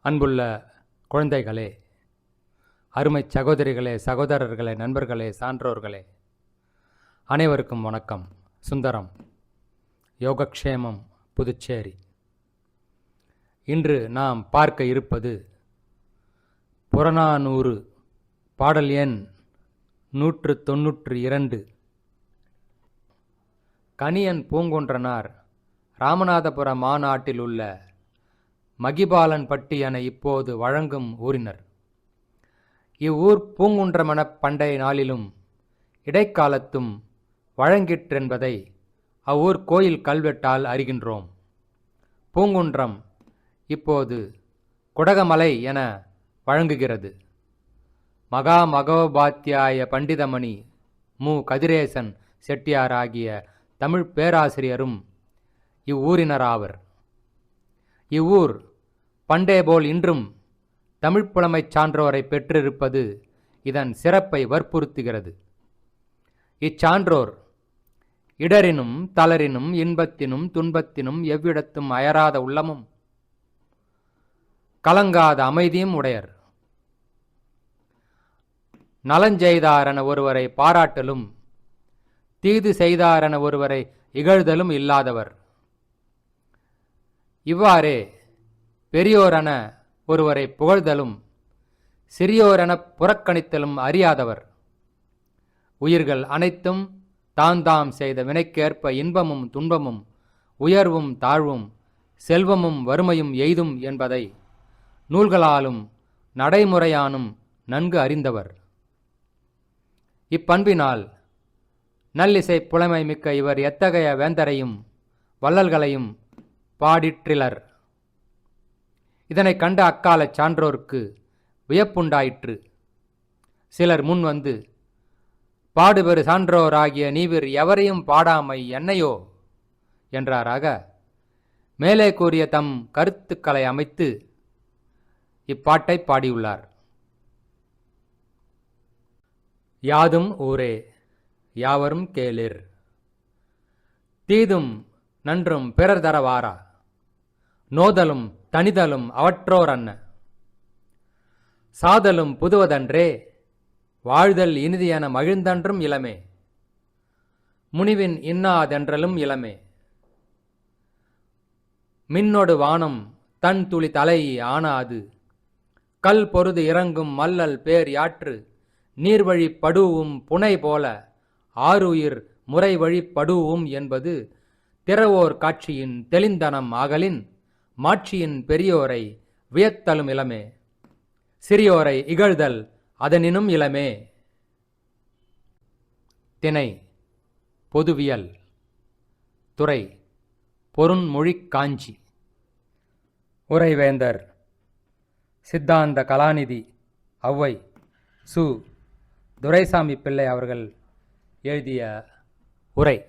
அன்புள்ள குழந்தைகளே அருமை சகோதரிகளே சகோதரர்களே நண்பர்களே சான்றோர்களே அனைவருக்கும் வணக்கம். சுந்தரம் யோகக்ஷேமம் புதுச்சேரி. இன்று நாம் பார்க்க இருப்பது புறநானூறு பாடல் எண் நூற்று தொன்னூற்று இரண்டு கனியன் பூங்குன்றனார் ராமநாதபுர மாநாட்டில் உள்ள மகிபாலன்பட்டி என இப்போது வழங்கும் ஊரினர். இவ்வூர் பூங்குன்றமெனப் பண்டைய நாளிலும் இடைக்காலத்தும் வழங்கிற்றென்பதை அவ்வூர் கோயில் கல்வெட்டால் அறிகின்றோம். பூங்குன்றம் இப்போது குடகமலை என வழங்குகிறது. மகா மகோபாத்தியாய பண்டிதமணி மு. கதிரேசன் செட்டியார் ஆகிய தமிழ் பேராசிரியரும் இவ்வூரினராவர். இவ்வூர் பண்டே போல் இன்றும் தமிழ் புலமைச் சான்றோரை பெற்றிருப்பது இதன் சிறப்பை வற்புறுத்துகிறது. இச்சான்றோர் இடரினும் தளரினும் இன்பத்தினும் துன்பத்தினும் எவ்விடத்தும் அயராத உள்ளமும் கலங்காத அமைதியும் உடையர். நலஞ்செய்தாரென ஒருவரை பாராட்டலும் தீது செய்தாரென ஒருவரை இகழ்தலும் இல்லாதவர். இவ்வாறே பெரியோரென ஒருவரை புகழ்தலும் சிறியோரென புறக்கணித்தலும் அறியாதவர். உயிர்கள் அனைத்தும் தான் தாம் செய்த வினைக்கேற்ப இன்பமும் துன்பமும் உயர்வும் தாழ்வும் செல்வமும் வறுமையும் எய்தும் என்பதை நூல்களாலும் நடைமுறையானும் நன்கு அறிந்தவர். இப்பண்பினால் நல்லிசை புலமை மிக்க இவர் எத்தகைய வேந்தரையும் வள்ளல்களையும் பாடிற்றிலர். இதனை கண்ட அக்காலச் சான்றோர்க்கு வியப்புண்டாயிற்று. சிலர் முன் வந்து பாடுபெறு சான்றோராகிய நீவிர் எவரையும் பாடாமை என்னையோ? என்றாராக மேலே கூறிய தம் கருத்துக்களை அமைத்து இப்பாட்டை பாடியுள்ளார். யாதும் ஊரே யாவரும் கேளிர். தீதும் நன்றும் பிறர் தரவாரா? நோதலும் தனிதலும் அவற்றோர் அன்ன. சாதலும் புதுவதன்றே வாழ்தல் இனிதியென மகிழ்ந்தன்றும் இளமே. முனிவின் இன்னாதென்றலும் இளமே. மின்னொடு வானம் தன் துளி தலை ஆனாது. கல் பொருது இறங்கும் மல்லல் பேர் யாற்று நீர்வழி படுவும் புனை போல ஆறுயிர் முறை வழி படுவும் என்பது திறவோர் காட்சியின் தெளிந்தனம் ஆகலின் மாட்சியின் பெரியோரை வியத்தலும் இளமே. சிறியோரை இகழ்தல் அதனினும் இளமே. திணை பொதுவியல். துறை பொருண்மொழிக் காஞ்சி. உரைவேந்தர் சித்தாந்த கலாநிதி ஔவை சு. துரைசாமி பிள்ளை அவர்கள் எழுதிய உரை.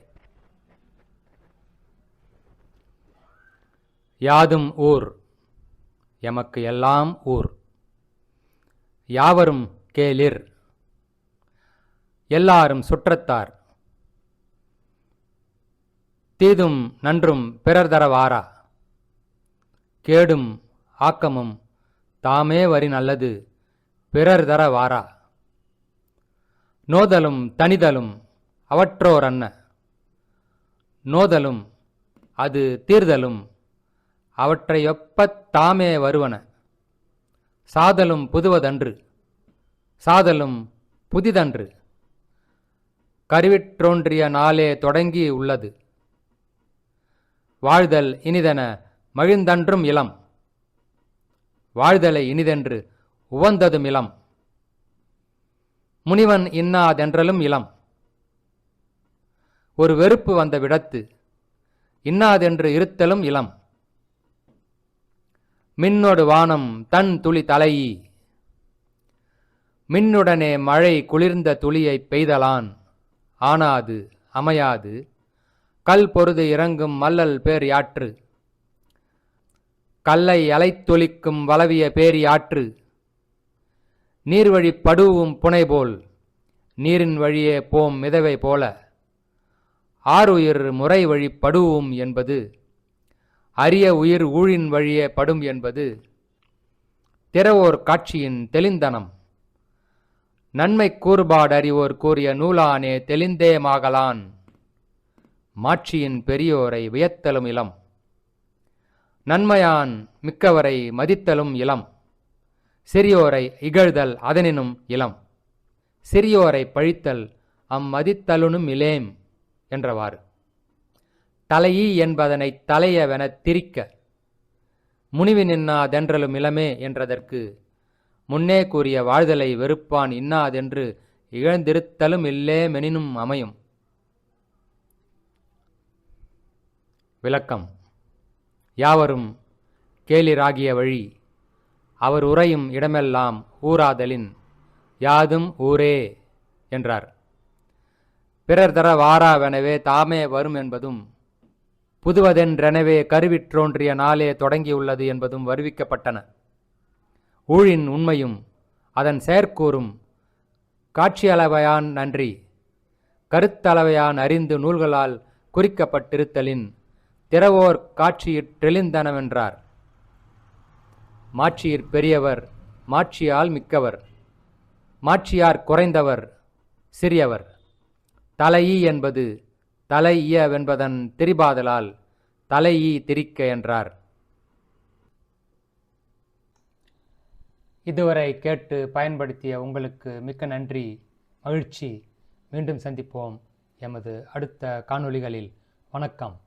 யாதும் ஊர். எமக்கு எல்லாம் ஊர். யாவரும் கேளிர். எல்லாரும் சுற்றத்தார். தீதும் நன்றும் பிறர் தரவாரா கேடும் ஆக்கமும் தாமே வரி நல்லது பிறர் தர வாரா நோதலும் தனிதலும் அவற்றோர் அன்ன. நோதலும் அது தீர்தலும் அவற்றையொப்பத் தாமே வருவன? சாதலும் புதுவதன்று. சாதலும் புதிதன்று. கருவிற்றோன்றிய நாளே தொடங்கி உள்ளது. வாழ்தல் இனிதென மகிழ்ந்தன்றும் இளம். வாழ்தலை இனிதென்று உவந்ததும் இளம். முனிவன் இன்னாதென்றலும் இளம். ஒரு வெறுப்பு வந்த விடத்து இன்னாதென்று இருத்தலும் இளம். மின்னொடு வானம் தன் துளி தலையி மின்னுடனே மழை குளிர்ந்த துளியைப் பெய்தலான். ஆனாது அமையாது. கல் பொருது இறங்கும் மல்லல் பேர் யாற்று. கல்லை அலைத்தொலிக்கும் வளவிய பேரியாற்று நீர்வழி படுவும் புனைபோல் நீரின் வழியே போம் மிதவை போல. ஆறுயிர் முறை வழி படுவும் என்பது அரிய உயிர் ஊழின் வழியே படும் என்பது திறவோர் காட்சியின் தெளிந்தனம். நன்மை கூறுபாடறிவோர் கூறிய நூலானே தெளிந்தேமாகலான் மாட்சியின் பெரியோரை வியத்தலும் இளம். நன்மையான் மிக்கவரை மதித்தலும் இளம். சிறியோரை இகழ்தல் அதனினும் இளம். சிறியோரை பழித்தல் அம்மதித்தலுனும் இலேம் என்றவாறு. தலையீ என்பதனைத் தலையவெனத் திரிக்க. முனிவின் இன்னாதென்றலும் இளமே என்றதற்கு முன்னே கூறிய வாழ்தலை வெறுப்பான் இன்னாதென்று இழந்திருத்தலும் இல்லேமெனினும் அமையும். விளக்கம். யாவரும் கேளிராகிய வழி அவர் உரையும் இடமெல்லாம் ஊராதலின் யாதும் ஊரே என்றார். பிறர் தர வாராவெனவே தாமே வரும் என்பதும் புதுவதென்றெனவே கருவிற்றோன்றிய நாளே தொடங்கியுள்ளது என்பதும் வருவிக்கப்பட்டன. ஊழின் உண்மையும் அதன் செயற்கூறும் காட்சியளவையான் நன்றி. கருத்தளவையான் அறிந்து நூல்களால் குறிக்கப்பட்டிருத்தலின் திறவோர் காட்சியிற்றெளிந்தனவென்றார் மாட்சியிற் பெரியவர் மாட்சியால் மிக்கவர். மாட்சியார் குறைந்தவர் சிறியவர். தலையீ என்பது தலையியவென்பதன் திரிபாதலால் தலையீ திரிக்க என்றார். இதுவரை கேட்டு பயன்படுத்திய உங்களுக்கு மிக்க நன்றி மகிழ்ச்சி. மீண்டும் சந்திப்போம். எமது அடுத்த காணொளிகளில். வணக்கம்.